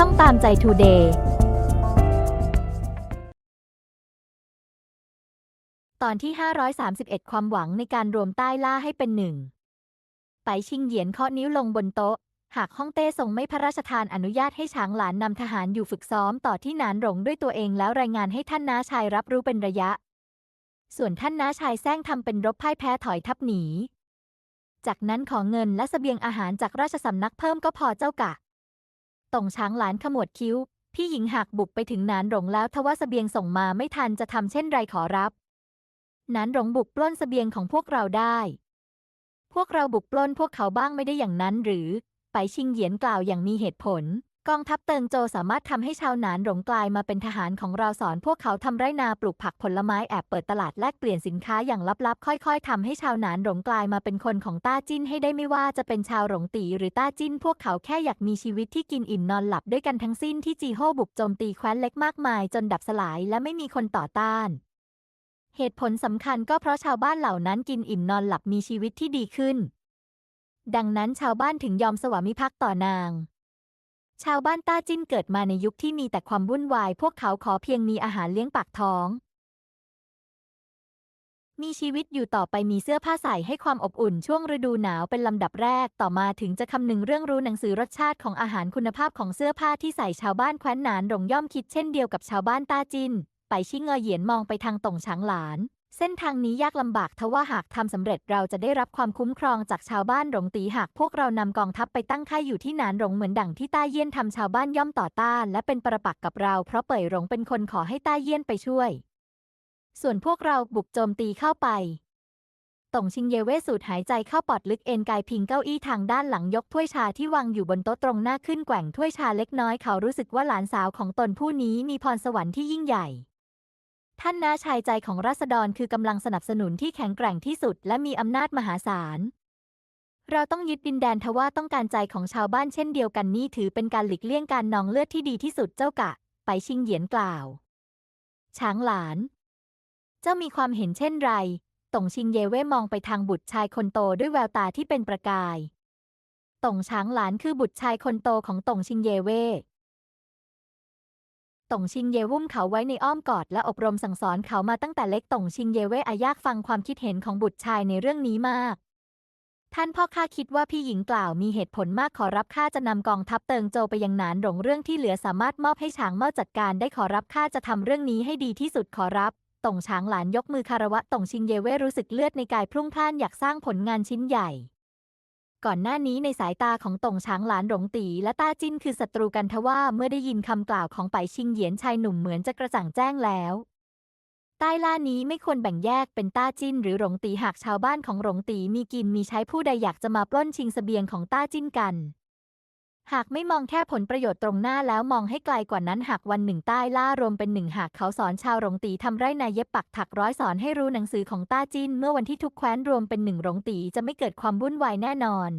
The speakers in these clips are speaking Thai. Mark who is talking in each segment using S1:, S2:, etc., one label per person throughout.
S1: ช่องตามใจทูเดย์ตอนที่ 531 ความหวังในการรวมใต้ล่าให้เป็นหนึ่ง ไปชิงเหยียนเคาะนิ้วลงบนโต๊ะ หากฮ่องเต้ทรงไม่พระราชทานอนุญาตให้ช้างหลานนำทหารอยู่ฝึกซ้อมต่อที่หนานหลงด้วยตัวเองแล้วรายงานให้ท่านน้าชายรับรู้เป็นระยะ ส่วนท่านน้าชายแซงทำเป็นรบพ่ายแพ้ถอยทับหนี จากนั้นขอเงินและเสบียงอาหารจากราชสำนักเพิ่มก็พอเจ้ากะ ต่งช้างหลานขมวดคิ้ว พี่หญิงหากบุกไปถึงนานหลงแล้วทว่าเสบียงส่งมาไม่ทันจะทำเช่นไรขอรับ นานหลงบุกปล้นเสบียงของพวกเราได้ พวกเราบุกปล้นพวกเขาบ้างไม่ได้อย่างนั้นหรือ ไปชิงเหยียนกล่าวอย่างมีเหตุผล กองทัพเติงโจสามารถทำให้ชาวหนานหลงกลายมาเป็นทหารของเราสอนพวกเขาทำไรนาปลูกผักผลไม้แอบเปิดตลาดแลกเปลี่ยนสินค้าอย่างลับๆ ค่อยๆทำให้ชาวหนานหลงกลายมาเป็นคนของต้าจิ้นให้ได้ไม่ว่าจะเป็นชาวหลงตีหรือต้าจิ้น พวกเขาแค่อยากมีชีวิตที่กินอิ่มนอนหลับด้วยกันทั้งสิ้นที่จีโฮบุกโจมตีแคว้นเล็กมากมาย จนดับสลายและไม่มีคนต่อต้านเหตุผลสำคัญก็เพราะชาวบ้านเหล่านั้นกินอิ่มนอนหลับมีชีวิตที่ดีขึ้น ดังนั้นชาวบ้านถึงยอมสวามิภักดิ์ต่อนาง ชาวบ้านต้าจิ้นเกิดมาในยุคที่มีแต่ความวุ่นวาย พวกเขาขอเพียงมีอาหารเลี้ยงปากท้อง มีชีวิตอยู่ต่อไปมีเสื้อผ้าใส่ให้ความอบอุ่นช่วงฤดูหนาวเป็นลำดับแรก ต่อมาถึงจะคำนึงเรื่องรู้หนังสือรสชาติของอาหารคุณภาพของเสื้อผ้าที่ใส่ชาวบ้านแคว้นหนานหลงย่อมคิดเช่นเดียวกับชาวบ้านต้าจินไปชิงเงยเหยียนมองไปทางตงฉางหลาน เส้นทางนี้ยากลำบากทว่าหากทำสำเร็จเราจะได้รับความคุ้มครองจากชาวบ้านหลงตีหากพวกเรานำกองทัพไปตั้งค่ายอยู่ที่หนานหลงเหมือนดังที่ต้าเยี่ยนทำชาวบ้านย่อมต่อต้าน และเป็นประปักษ์กับเรา เพราะเป่ยหลงเป็นคนขอให้ต้าเยี่ยนไปช่วย ส่วนพวกเราบุกโจมตีเข้าไปต่งชิงเยเว่สูดหายใจเข้าปอดลึกเอนกายพิงเก้าอี้ทางด้านหลังยกถ้วยชาที่วางอยู่บนโต๊ะตรงหน้าขึ้นแกว่งถ้วยชาเล็กน้อยเขารู้สึกว่าหลานสาวของตนผู้นี้มีพรสวรรค์ที่ยิ่งใหญ่ ท่านน้าชายใจของราษฎรคือกำลังสนับสนุนที่แข็งแกร่งที่สุด และมีอำนาจมหาศาล เราต้องยึดดินแดนทว่าต้องการใจของชาวบ้านเช่นเดียวกันนี่ถือเป็นการหลีกเลี่ยงการนองเลือดที่ดีที่สุดเจ้ากะ ไปชิงเหยียนกล่าว ช้างหลาน เจ้ามีความเห็นเช่นไรต่งชิงเยเว่มองไปทางบุตรชายคนโตด้วยแววตาที่เป็นประกายต่งช้างหลานคือบุตรชายคนโตของต่งชิงเยเว่ ต่งชิงเยวุ้มเขาไว้ในอ้อมกอดและอบรมสั่งสอนเขามาตั้งแต่เล็กต่งชิงเยเว่อายากฟังความคิดเห็นของบุตรชายในเรื่องนี้มาก ท่านพ่อข้าคิดว่าพี่หญิงกล่าวมีเหตุผลมากขอรับข้าจะนำกองทัพเติงโจไปยังหนานหลงเรื่องที่เหลือสามารถมอบให้ช้างเม่าจัดการได้ขอรับข้าจะทำเรื่องนี้ให้ดีที่สุดขอรับต่งช้างหลานยกมือคารวะต่งชิงเยเว่รู้สึกเลือดในกายพรุ่งพล่านอยากสร้างผลงานชิ้นใหญ่ ก่อนหน้านี้ในสายตาของตงช้างหลานหลงตีและต้าจิ้นคือศัตรูกันทว่าเมื่อได้ยินคำกล่าวของไปชิงเหยียนชายหนุ่มเหมือนจะกระจ่างแจ้งแล้วใต้ล่านี้ไม่ควรแบ่งแยกเป็นต้าจิ้นหรือหลงตีหากชาวบ้านของหลงตีมีกินมีใช้ผู้ใดอยากจะมาปล้นชิงเสบียงของต้าจิ้นกัน หากไม่มองแค่ผลประโยชน์ตรงหน้าแล้วมองให้ไกลกว่านั้นหากวันหนึ่งใต้ล่ารวมเป็นหนึ่งหากเขาสอนชาวหลงตีทำไรนาเย็บปักถักร้อยสอนให้รู้หนังสือของต้าจิ้น เมื่อวันที่ทุกแคว้นรวมเป็นหนึ่งหลงตีจะไม่เกิดความวุ่นวายแน่นอน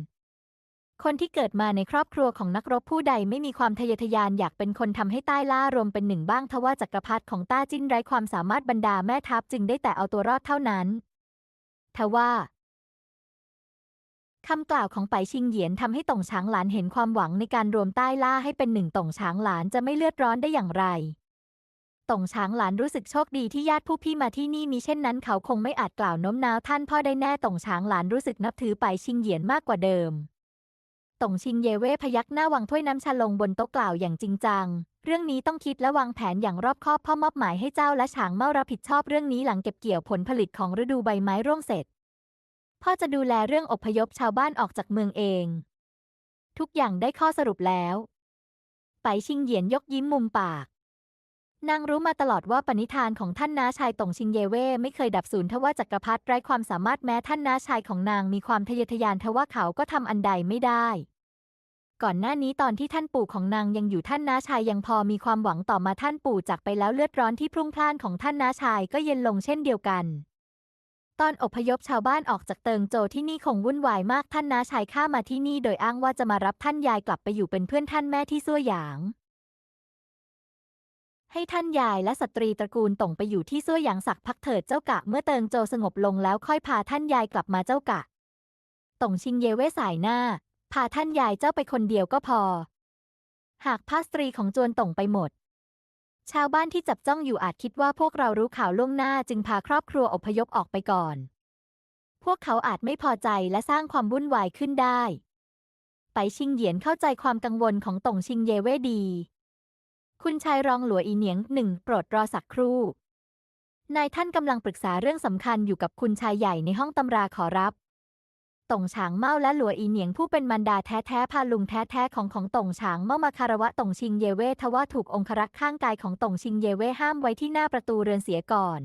S1: คนที่เกิดมาในครอบครัวของนักรบผู้ใดไม่มีความทะเยอทะยานอยากเป็นคนทำให้ใต้ล่ารวมเป็นหนึ่งบ้างทว่าจักรพรรดิของต้าจิ้นไร้ความสามารถบรรดาแม่ทัพจึงได้แต่เอาตัวรอดเท่านั้นทว่า คำกล่าวของไปชิงเหยียนทำให้ต่งช้างหลานเห็นความหวังในการรวมใต้ล่าให้เป็นหนึ่งต่งช้างหลานจะไม่เลือดร้อนได้อย่างไรต่งช้างหลานรู้สึกโชคดีที่ญาติผู้พี่มาที่นี่มีเช่นนั้นเขาคงไม่อาจกล่าวโน้มน้าวท่านพ่อได้แน่ต่งช้างหลานรู้สึกนับถือไปชิงเหยียนมากกว่าเดิมต่งชิงเยเว่พยักหน้าวางถ้วยน้ำชาลงบนโต๊ะกล่าวอย่างจริงจัง เรื่องนี้ต้องคิดและวางแผนอย่างรอบคอบพ่อมอบหมายให้เจ้าและฉางเม่ารับผิดชอบเรื่องนี้หลังเก็บเกี่ยวผลผลิตของฤดูใบไม้ร่วงเสร็จ พ่อจะดูแลเรื่องอพยพชาวบ้านออกจากเมืองเอง ทุกอย่างได้ข้อสรุปแล้ว ไปชิงเหยียนยกยิ้มมุมปาก นางรู้มาตลอดว่าปณิธานของท่านน้าชายต่งชิงเยเว่ไม่เคยดับสูญทว่าจักรพรรดิไร้ความสามารถแม้ท่านน้าชายของนางมีความทะเยอทะยานทว่าเขาก็ทำอันใดไม่ได้ ก่อนหน้านี้ตอนที่ท่านปู่ของนางยังอยู่ท่านน้าชายยังพอมีความหวังต่อมาท่านปู่จากไปแล้วเลือดร้อนที่พรุ่งพล่านของท่านน้าชายก็เย็นลงเช่นเดียวกัน ตอนอพยพชาวบ้านออกจากเติงโจที่นี่คงวุ่นวายมากท่านน้าชายข้ามาที่นี่โดยอ้างว่าจะมารับท่านยายกลับไปอยู่เป็นเพื่อนท่านแม่ที่ซั่วหยาง ให้ท่านยายและสตรีตระกูลต่งไปอยู่ที่ซั่วหยางสักพักเถิดเจ้ากะ เมื่อเติงโจสงบลงแล้วค่อยพาท่านยายกลับมาเจ้ากะต่งชิงเยเว่สายหน้า พาท่านยายเจ้าไปคนเดียวก็พอ หากผ้าสตรีของจวนต่งไปหมด ชาวบ้านที่จับจ้องอยู่อาจคิดว่าพวกเรารู้ข่าวล่วงหน้าจึงพาครอบครัวอพยพออกไปก่อน พวกเขาอาจไม่พอใจและสร้างความวุ่นวายขึ้นได้ ไปชิงเหยียนเข้าใจความกังวลของต่งชิงเยเว่ดี คุณชายรองหลัวอีเหนียงหนึ่งโปรดรอสักครู่ นายท่านกำลังปรึกษาเรื่องสำคัญอยู่กับคุณชายใหญ่ในห้องตำราขอรับ ต่งฉางเมาและหลัวอีเหนียงผู้เป็นมันดาแท้ๆพาลุงแท้ๆของของต่งฉางเมามาคารวะต่งชิงเยเว่ทว่าถูกองครักษ์ข้างกายของต่งชิงเยเว่ห้ามไว้ที่หน้าประตูเรือนเสียก่อน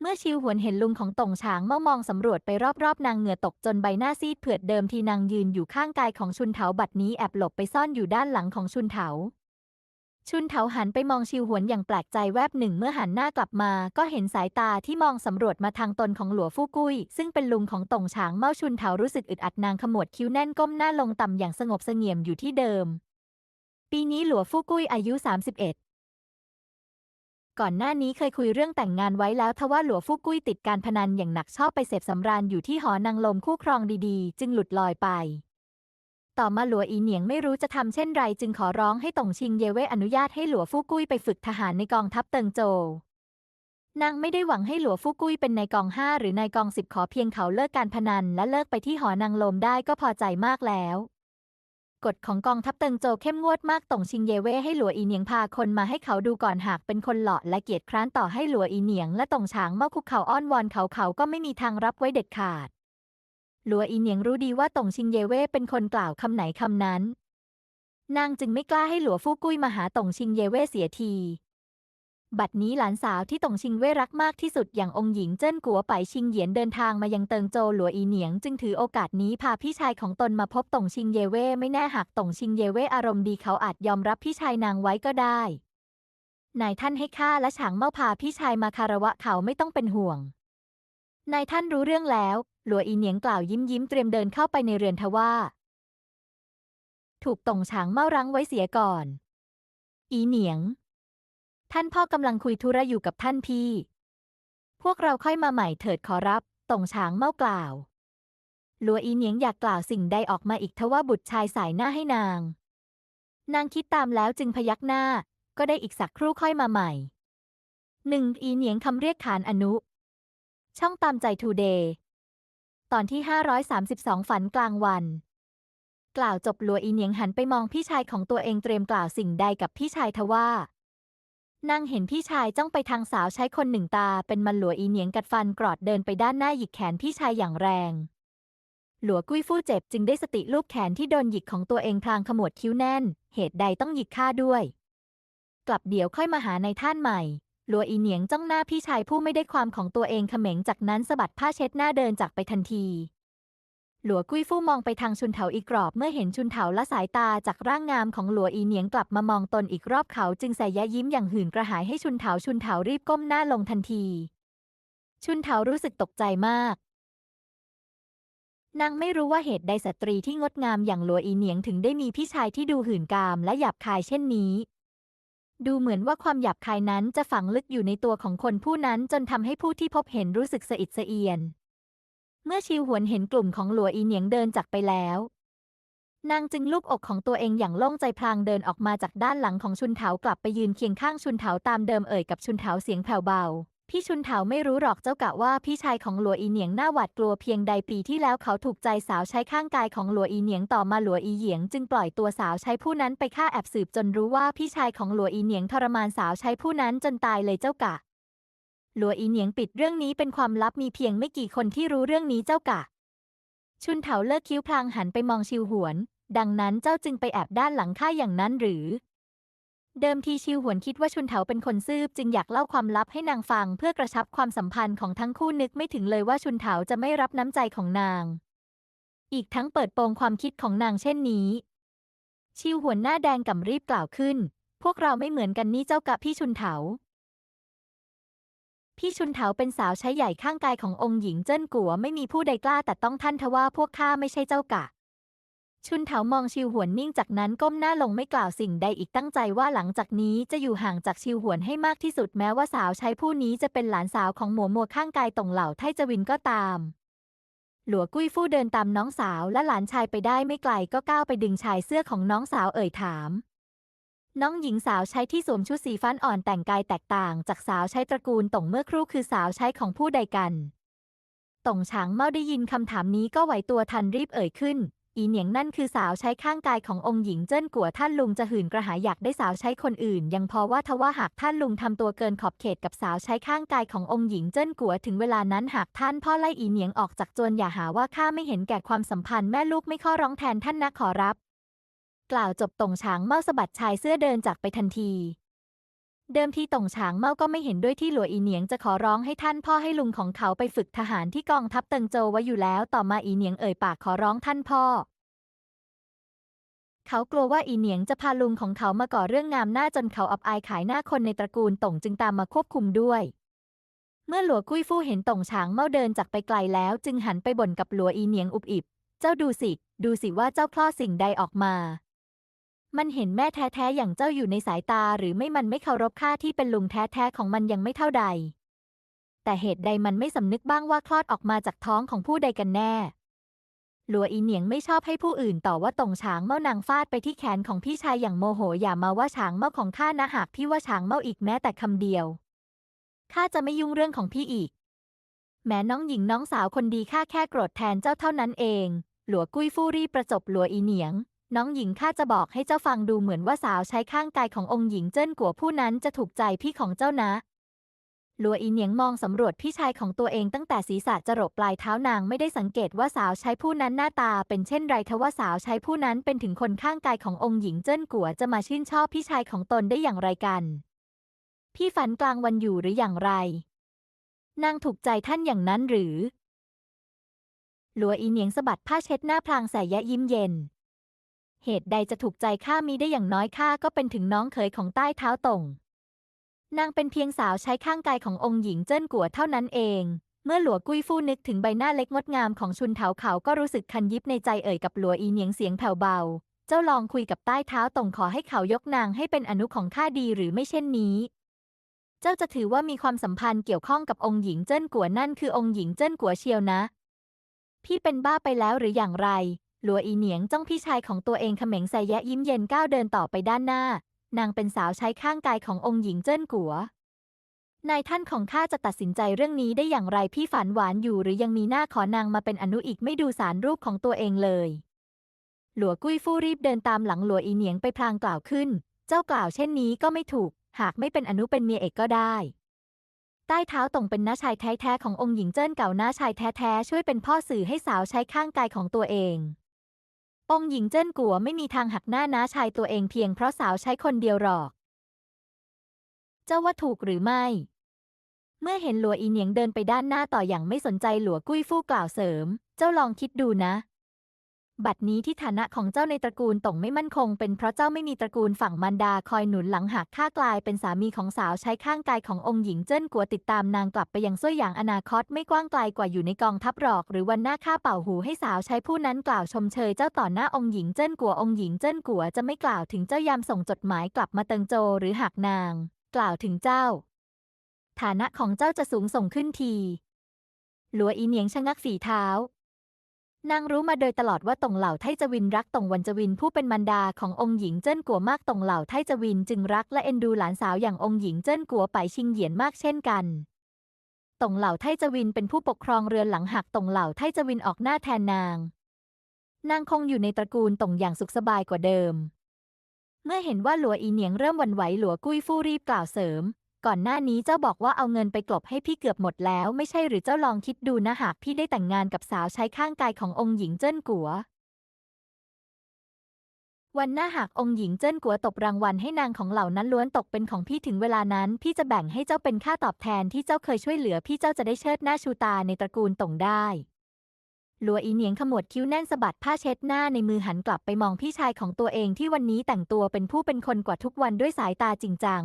S1: เมื่อชิวหวนเห็นลุงของต่งฉางเมามองสำรวจไปรอบๆ นางเหงื่อตกจนใบหน้าซีดเผือดเดิมทีนางยืนอยู่ข้างกายของชุนเถาบัดนี้แอบหลบไปซ่อนอยู่ด้านหลังของชุนเถา ชุนเถาหันไปมองชิวหวนอย่างแปลกใจแวบหนึ่งเมื่อหันหน้ากลับมา ก็เห็นสายตาที่มองสำรวจมาทางตนของหลัวฟู่กุ้ย ซึ่งเป็นลุงของต่งฉางเมาชุนเถารู้สึกอึดอัดนางขมวดคิ้วแน่นก้มหน้าลงต่ำอย่างสงบเสงี่ยมอยู่ที่เดิม ปีนี้หลัวฟู่กุ้ยอายุ 31ก่อนหน้านี้เคยคุยเรื่องแต่งงานไว้แล้วทว่าหลัวฟู่กุ้ยติดการพนันอย่างหนักชอบไปเสพสำราญอยู่ที่หอนางลมคู่ครองดีๆ จึงหลุดลอยไป ต่อมาหลัวอีเหนียงไม่รู้จะทำเช่นไรจึงขอร้องให้ต่งชิงเยเว่อนุญาตให้หลัวฟู่กุ้ยไปฝึกทหารในกองทัพเติงโจวนางไม่ได้หวังให้หลัวฟู่กุ้ยเป็นนายกองห้าหรือนายกองสิบขอเพียงเขาเลิกการพนันและเลิกไปที่หอนางลมได้ก็พอใจมากแล้ว กฎของกองทัพเติงโจวเข้มงวดมากต่งชิงเยเว่ให้หลัวอีเหนียงพาคนมาให้เขาดูก่อนหากเป็นคนหลาะและเกียจคร้านต่อให้หลัวอีเหนียงและต่งฉางเมื่อคุกเข่าอ้อนวอนเขาเขาก็ไม่มีทางรับไว้เด็ดขาด หลัวอีเหนียงรู้ดีว่าต่งชิงเยเว่เป็นคนกล่าวคำไหนคำนั้น นางจึงไม่กล้าให้หลัวฟู่กุ้ยมาหาต่งชิงเยเว่เสียที บัดนี้หลานสาวที่ต่งชิงเว่รักมากที่สุดอย่างองค์หญิงเจิ้นกัวไปชิงเหยียนเดินทางมายังเติงโจหลัวอีเหนียงจึงถือโอกาสนี้พาพี่ชายของตนมาพบต่งชิงเยเว่ไม่แน่หากต่งชิงเยเว่อารมณ์ดีเขาอาจยอมรับพี่ชายนางไว้ก็ได้ นายท่านให้ข้าและฉางเมาพาพี่ชายมาคารวะเขาไม่ต้องเป็นห่วงนายท่านรู้เรื่องแล้ว หลัวอีเหนียงกล่าวยิ้มยิ้มเตรียมเดินเข้าไปในเรือนทว่า ถูกต่งฉางเมารั้งไว้เสียก่อน อีเหนียง ท่านพ่อกำลังคุยธุระอยู่กับท่านพี่ พวกเราค่อยมาใหม่เถิดขอรับต่งฉางเมากล่าวหลัวอีเหนียงอยากกล่าวสิ่งใดออกมาอีกทว่าบุตรชายสายหน้าให้นาง นางคิดตามแล้วจึงพยักหน้า ก็ได้อีกสักครู่ค่อยมาใหม่หนึ่งอีเหนียงคำเรียกขานอนุ ช่องตามใจทูเดย์ ตอนที่ 532 ฝันกลางวัน กล่าวจบหลัวอีเหนียงหันไปมองพี่ชายของตัวเองเตรียมกล่าวสิ่งใดกับพี่ชายทว่านางเห็นพี่ชายจ้องไปทางสาวใช้คนหนึ่งตา เป็นมันหลัวอีเหนียงกัดฟันกรอดเดินไปด้านหน้าหยิกแขนพี่ชายอย่างแรง หลัวกุ้ยฟู่เจ็บจึงได้สติลูบแขนที่โดนหยิกของตัวเองพลางขมวดคิ้วแน่น เหตุใดต้องหยิกข้าด้วย กลับเดี๋ยวค่อยมาหาในท่านใหม่ ลัวอีเหนียงจ้องหน้าพี่ชายผู้ไม่ได้ความของตัวเองเขม็งจากนั้นสะบัดผ้าเช็ดหน้าเดินจากไปทันที หลัวกุ้ยฟู่มองไปทางชุนเถาอีกรอบเมื่อเห็นชุนเถาละสายตาจากร่างงามของหลัวอีเหนียงกลับมามองตนอีกรอบเขาจึงใส่ยะยิ้มอย่างหื่นกระหายให้ชุนเถาชุนเถารีบก้มหน้าลงทันที ชุนเถารู้สึกตกใจมากนางไม่รู้ว่าเหตุใดสตรีที่งดงามอย่างหลัวอีเหนียงถึงได้มีพี่ชายที่ดูหื่นกามและหยาบคายเช่นนี้ ดูเหมือนว่าความหยาบคายนั้นจะฝังลึกอยู่ในตัวของคนผู้นั้นจนทำให้ผู้ที่พบเห็นรู้สึกสะอิดสะเอียน เมื่อชิวหวนเห็นกลุ่มของหลัวอีเหนียงเดินจากไปแล้ว นางจึงลูบอกของตัวเองอย่างโล่งใจพลางเดินออกมาจากด้านหลังของชุนเถากลับไปยืนเคียงข้างชุนเถาตามเดิมเอ่ยกับชุนเถาเสียงแผ่วเบา พี่ชุนเถาไม่รู้หรอกเจ้ากะว่าพี่ชายของหลัวอีเหนียงหน้าหวาดกลัวเพียงใดปีที่แล้วเขาถูกใจสาวใช้ข้างกายของหลัวอีเหนียงต่อมาหลัวอีเหยียงจึงปล่อยตัวสาวใช้ผู้นั้นไปฆ่าแอบสืบจนรู้ว่าพี่ชายของหลัวอีเหนียงทรมานสาวใช้ผู้นั้นจนตายเลยเจ้ากะ หลัวอีเหนียงปิดเรื่องนี้เป็นความลับมีเพียงไม่กี่คนที่รู้เรื่องนี้เจ้ากะ ชุนเถาเลิกคิ้วพลางหันไปมองชิวหวน ดังนั้นเจ้าจึงไปแอบด้านหลังข้าอย่างนั้นหรือ เดิมทีชิวหวนคิดว่าชุนเถาเป็นคนซื่อจึงอยากเล่าความลับให้นางฟังเพื่อกระชับความสัมพันธ์ของทั้งคู่นึกไม่ถึงเลยว่าชุนเถาจะไม่รับน้ำใจของนาง อีกทั้งเปิดโปงความคิดของนางเช่นนี้ ชิวหวนหน้าแดงก่ำรีบกล่าวขึ้น พวกเราไม่เหมือนกันนี่เจ้ากะพี่ชุนเถา พี่ชุนเถาเป็นสาวใช้ใหญ่ข้างกายขององค์หญิงเจิ้นกัวไม่มีผู้ใดกล้าแต่ต้องท่านทว่าพวกข้าไม่ใช่เจ้ากะ ชุนเถามองชิวหวนนิ่งจากนั้นก้มหน้าลงไม่กล่าวสิ่งใดอีกตั้งใจว่าหลังจากนี้จะอยู่ห่างจากชิวหวนให้มากที่สุดแม้ว่าสาวใช้ผู้นี้จะเป็นหลานสาวของหมัวมัวข้างกายตงเหล่าไทจวินก็ตาม หลัวกุ้ยฟู่เดินตามน้องสาวและหลานชายไปได้ไม่ไกลก็ก้าวไปดึงชายเสื้อของน้องสาวเอ่ยถาม น้องหญิงสาวใช้ที่สวมชุดสีฟ้าอ่อนแต่งกายแตกต่างจากสาวใช้ตระกูลต่งเมื่อครู่คือสาวใช้ของผู้ใดกันต่งฉางเมาได้ยินคำถามนี้ก็ไหวตัวทันรีบเอ่ยขึ้น อีเหนียงนั่นคือสาวใช้ข้างกายขององค์หญิงเจิ้นกัวท่านลุงจะหื่นกระหายอยากได้สาวใช้คนอื่น ยังพอว่าทว่าหากท่านลุงทำตัวเกินขอบเขตกับสาวใช้ข้างกายขององค์หญิงเจิ้นกัวถึงเวลานั้นหากท่านพ่อไล่อีเหนียงออกจากจวนอย่าหาว่าข้าไม่เห็นแก่ความสัมพันธ์แม่ลูกไม่ข้อร้องแทนท่านนะขอรับ กล่าวจบต่งฉางเมาสะบัดชายเสื้อเดินจากไปทันที เดิมทีต่งฉางเมาก็ไม่เห็นด้วยที่หลัวอีเหนียงจะขอร้องให้ท่านพ่อให้ลุงของเขาไปฝึกทหารที่กองทัพเติงโจวไว้อยู่แล้ว ต่อมาอีเหนียงเอ่ยปากขอร้องท่านพ่อ เขากลัวว่าอีเหนียงจะพาลุงของเขามาก่อเรื่องงามหน้าจนเขาอับอายขายหน้าคนในตระกูลต่งจึงตามมาควบคุมด้วย เมื่อหลัวกุ้ยฟู่เห็นต่งฉางเมาเดินจากไปไกลแล้ว จึงหันไปบ่นกับหลัวอีเหนียงอุบอิบ เจ้าดูสิ ดูสิว่าเจ้าคลอดสิ่งใดออกมา มันเห็นแม่แท้ๆอย่างเจ้าอยู่ในสายตาหรือไม่มันไม่เคารพข้าที่เป็นลุงแท้ๆของมันยังไม่เท่าใด แต่เหตุใดมันไม่สำนึกบ้างว่าคลอดออกมาจากท้องของผู้ใดกันแน่ หลัวอีเหนียงไม่ชอบให้ผู้อื่นต่อว่าตงช้างเมานางฟาดไปที่แขนของพี่ชายอย่างโมโหอย่ามาว่าช้างเมาของข้านะหากพี่ว่าช้างเมาอีกแม้แต่คำเดียวข้าจะไม่ยุ่งเรื่องของพี่อีก แม้น้องหญิงน้องสาวคนดีข้าแค่โกรธแทนเจ้าเท่านั้นเอง หลัวกุ้ยฟู่รีประจบหลัวอีเหนียง น้องหญิงข้าจะบอกให้เจ้าฟังดูเหมือนว่าสาวใช้ข้างกายขององค์หญิงเจิ้นกัวผู้นั้นจะถูกใจพี่ของเจ้านะหลัวอีเหนียงมองสำรวจพี่ชายของตัวเองตั้งแต่ศีรษะจรดปลายเท้านางไม่ได้สังเกตว่าสาวใช้ผู้นั้นหน้าตาเป็นเช่นไรทว่าสาวใช้ผู้นั้นเป็นถึงคนข้างกายขององค์หญิงเจิ้นกัวจะมาชื่นชอบพี่ชายของตนได้อย่างไรกัน พี่ฝันกลางวันอยู่หรืออย่างไร นางถูกใจท่านอย่างนั้นหรือหลัวอีเหนียงสะบัดผ้าเช็ดหน้าพลางใส่ยะยิ้มเย็น เหตุใดจะถูกใจข้ามีได้อย่างน้อยข้าก็เป็นถึงน้องเขยของใต้เท้าตงนางเป็นเพียงสาวใช้ข้างกายขององค์หญิงเจิ้นกัวเท่านั้นเอง เมื่อหลัวกุ้ยฟู่นึกถึงใบหน้าเล็กงดงามของชุนเถาเขาก็รู้สึกคันยิบในใจเอ่ยกับหลัวอีเหนียงเสียงแผ่วเบา เจ้าลองคุยกับใต้เท้าตงขอให้เขายกนางให้เป็นอนุของข้าดีหรือไม่เช่นนี้ เจ้าจะถือว่ามีความสัมพันธ์เกี่ยวข้องกับองค์หญิงเจิ้นกัวนั่นคือองค์หญิงเจิ้นกัวเชียวนะ พี่เป็นบ้าไปแล้วหรืออย่างไร หลัวอีเหนียงจ้องพี่ชายของตัวเองเขม็งใส่แยะยิ้มเย็นก้าวเดินต่อไปด้านหน้า นางเป็นสาวใช้ข้างกายขององค์หญิงเจิ้นกัวนายท่านของข้าจะตัดสินใจเรื่องนี้ได้อย่างไรพี่ฝันหวานอยู่หรือยังมีหน้าขอนางมาเป็นอนุอีกไม่ดูสารรูปของตัวเองเลย หลัวกุ้ยฟู่รีบเดินตามหลังหลัวอีเหนียงไปพลางกล่าวขึ้น เจ้ากล่าวเช่นนี้ก็ไม่ถูก หากไม่เป็นอนุเป็นเมียเอกก็ได้ ใต้เท้าตรงเป็นน้าชายแท้ๆขององค์หญิงเจิ้นเก่าน้าชายแท้ๆช่วยเป็นพ่อสื่อให้สาวใช้ข้างกายของตัวเอง องหญิงเจิ้นกัวไม่มีทางหักหน้าน้าชายตัวเองเพียงเพราะสาวใช้คนเดียวหรอก เจ้าว่าถูกหรือไม่ เมื่อเห็นหลัวอีเหนียงเดินไปด้านหน้าต่ออย่างไม่สนใจหลัวกุ้ยฟู่กล่าวเสริม เจ้าลองคิดดูนะ บัดนี้ที่ฐานะของเจ้าในตระกูลต่งไม่มั่นคง เป็นเพราะเจ้าไม่มีตระกูลฝั่งมารดาคอยหนุนหลังหากข้ากลายเป็นสามีของสาวใช้ข้างกายขององค์หญิงเจิ้นกัวติดตามนางกลับไปยังซ้วยหยางอนาคตไม่กว้างไกลกว่าอยู่ในกองทัพหรอก หรือวันหน้าข้าเป่าหูให้สาวใช้ผู้นั้นกล่าวชมเชยเจ้าต่อหน้าองค์หญิงเจิ้นกัวองค์หญิงเจิ้นกัวจะไม่กล่าวถึงเจ้ายามส่งจดหมายกลับมาเติงโจหรือหากนาง กล่าวถึงเจ้า ฐานะของเจ้าจะสูงส่งขึ้นทีหลัวอีเหนียงชะงักฝีเท้า นางรู้มาโดยตลอดว่าตงเหล่าไทจวินรักตงวันจวินผู้เป็นมารดาขององค์หญิงเจิ้นกัวมากตงเหล่าไทจวินจึงรักและเอ็นดูหลานสาวอย่างองค์หญิงเจิ้นกัวไปชิงเหยียนมากเช่นกันตงเหล่าไทจวินเป็นผู้ปกครองเรือนหลังหากตงเหล่าไทจวินออกหน้าแทนนาง นางคงอยู่ในตระกูลตงอย่างสุขสบายกว่าเดิม เมื่อเห็นว่าหลัวอีเหนียงเริ่มวั่นไหวหลัวกุ้ยฟู่รีบกล่าวเสริม ก่อนหน้านี้เจ้าบอกว่าเอาเงินไปกลบให้พี่เกือบหมดแล้ว ไม่ใช่หรือเจ้าลองคิดดูนะหากพี่ได้แต่งงานกับสาวใช้ข้างกายขององค์หญิงเจิ้นกัว วันหน้าหากองค์หญิงเจิ้นกัวตบรางวัลให้นางของเหล่านั้นล้วนตกเป็นของพี่ถึงเวลานั้น พี่จะแบ่งให้เจ้าเป็นค่าตอบแทนที่เจ้าเคยช่วยเหลือ พี่เจ้าจะได้เชิดหน้าชูตาในตระกูลตงได้หลัวอีเหนียงขมวดคิ้วแน่นสะบัดผ้าเช็ดหน้าในมือหันกลับไปมองพี่ชายของตัวเองที่วันนี้แต่งตัวเป็นผู้เป็นคนกว่าทุกวันด้วยสายตาจริงจัง